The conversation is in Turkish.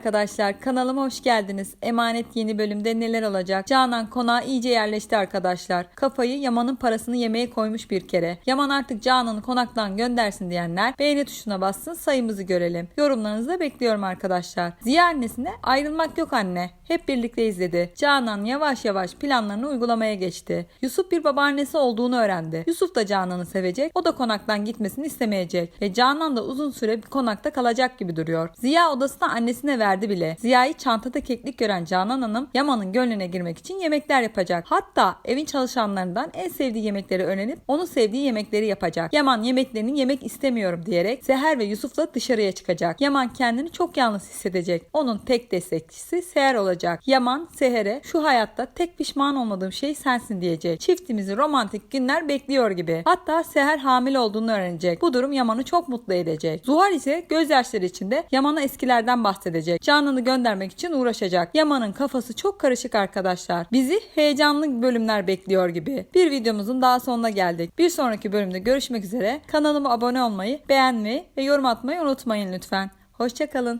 Arkadaşlar kanalıma hoş geldiniz. Emanet yeni bölümde neler olacak? Canan konağa iyice yerleşti arkadaşlar. Kafayı Yaman'ın parasını yemeye koymuş bir kere. Yaman artık Canan'ı konaktan göndersin diyenler beğeni tuşuna bassın sayımızı görelim. Yorumlarınızı da bekliyorum arkadaşlar. Ziya annesine ayrılmak yok anne. Hep birlikte izledi. Canan yavaş yavaş planlarını uygulamaya geçti. Yusuf bir babaannesi olduğunu öğrendi. Yusuf da Canan'ı sevecek. O da konaktan gitmesini istemeyecek. Ve Canan da uzun süre bir konakta kalacak gibi duruyor. Ziya odasına annesine verdi bile. Ziya'yı çantada keklik gören Canan Hanım Yaman'ın gönlüne girmek için yemekler yapacak. Hatta evin çalışanlarından en sevdiği yemekleri öğrenip onun sevdiği yemekleri yapacak. Yaman yemeklerini yemek istemiyorum diyerek Seher ve Yusuf'la dışarıya çıkacak. Yaman kendini çok yalnız hissedecek. Onun tek destekçisi Seher olacak. Yaman Seher'e şu hayatta tek pişman olmadığım şey sensin diyecek. Çiftimizi romantik günler bekliyor gibi. Hatta Seher hamile olduğunu öğrenecek. Bu durum Yaman'ı çok mutlu edecek. Zuhal ise gözyaşları içinde Yaman'a eskilerden bahsedecek. Canını göndermek için uğraşacak. Yaman'ın kafası çok karışık arkadaşlar. Bizi heyecanlı bölümler bekliyor gibi. Bir videomuzun daha sonuna geldik. Bir sonraki bölümde görüşmek üzere. Kanalıma abone olmayı, beğenmeyi ve yorum atmayı unutmayın lütfen. Hoşçakalın.